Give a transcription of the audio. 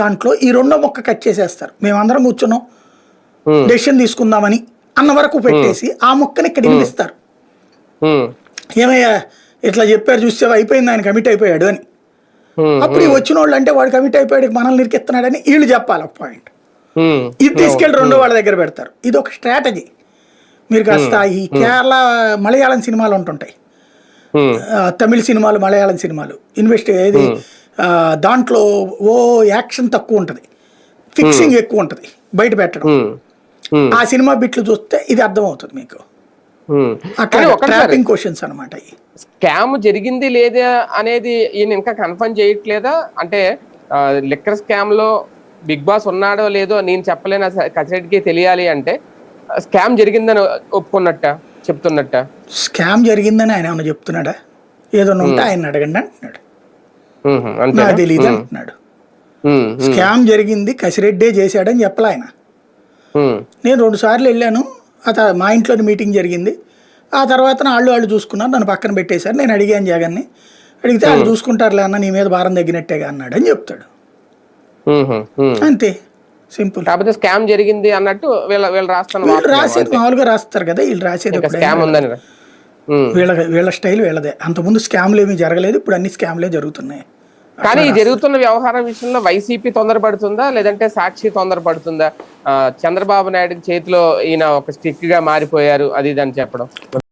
దాంట్లో ఈ రెండో మొక్క కట్ చేసేస్తారు. మేమందరం కూర్చున్నాం. డెసిషన్ తీసుకుందామని అన్న వరకు పెట్టేసి ఆ మొక్కని ఇక్కడ వినిపిస్తారు ఏమయ్యా ఇట్లా చెప్పారు చూస్తే అయిపోయింది ఆయన కమిట్ అయిపోయాడు అని. అప్పుడు ఈ వచ్చిన వాళ్ళు అంటే వాడు కమిట్ అయిపోయాడు మనల్ని నిరికెత్తున్నాడని వీళ్ళు చెప్పాలి ఒక పాయింట్ ఇది తీసుకెళ్ళి రెండో వాళ్ళ దగ్గర పెడతారు. ఇది ఒక స్ట్రాటజీ మీరు కాస్త ఈ కేరళ మలయాళం సినిమాలు ఉంటుంటాయి. తమిళ సినిమాలు మలయాళం సినిమాలు. ఇన్వెస్ట్ ఏది దాంట్లో ఓ యాక్షన్ తక్కువ ఉంటుంది. ఫిక్సింగ్ ఎక్కువ ఉంటుంది బయట పెట్టడం. ఉమ్, ఉమ్, ఆ సినిమా బిట్లు చూస్తే ఇది అర్థమవుతుంది మీకు. ట్రాపింగ్ క్వశ్చన్స్ అనమాట స్కామ్ జరిగింది లేదా అనేది ఈయన ఇంకా కన్ఫర్మ్ చేయట్లేదా? అంటే లిక్కర్ స్కామ్లో బిగ్ బాస్ ఉన్నాడో లేదో నేను చెప్పలేను కసిరెడ్డికి తెలియాలి అంటే స్కామ్ జరిగిందని ఒప్పుకున్నట్ట? చెప్తున్నట్ట? స్కామ్ జరిగిందని ఆయన చెప్తున్నాడా? ఏదైనా ఉంటే ఆయన అడగండి అంటున్నాడు? నాకు తెలియదు అంటున్నాడు. స్కామ్ జరిగింది కసిరెడ్డే చేశాడని చెప్పలే ఆయన. నేను రెండు సార్లు వెళ్ళాను అత మా ఇంట్లోని మీటింగ్ జరిగింది. ఆ తర్వాత వాళ్ళు వాళ్ళు చూసుకున్నారు నన్ను పక్కన పెట్టేశారు. నేను అడిగాను జగన్ని అడిగితే వాళ్ళు చూసుకుంటారులే అన్న నీ మీద భారం తగ్గినట్టేగా అన్నాడు అని చెప్తాడు. అంతే సింపుల్. కాకపోతే స్కామ్ జరిగింది అన్నట్టు వీళ్ళ వీళ్ళు రాస్తాను వీళ్ళు రాసేది మామూలుగా రాస్తారు కదా వీళ్ళు రాసేది స్కామ్ ఉందని. వీళ్ళ వీళ్ళ స్టైల్ వీళ్ళదే. అంతకుముందు స్కామ్లు ఏమీ జరగలేదు ఇప్పుడు అన్ని స్కామ్లే జరుగుతున్నాయి. కానీ ఈ జరుగుతున్న వ్యవహారం విషయంలో వైసీపీ తొందరపడుతుందా? లేదంటే సాక్షి తొందరపడుతుందా? ఆ, చంద్రబాబు నాయుడు చేతిలో ఈయన ఒక స్టిక్గా మారిపోయారు అది ఇది అని చెప్పడం.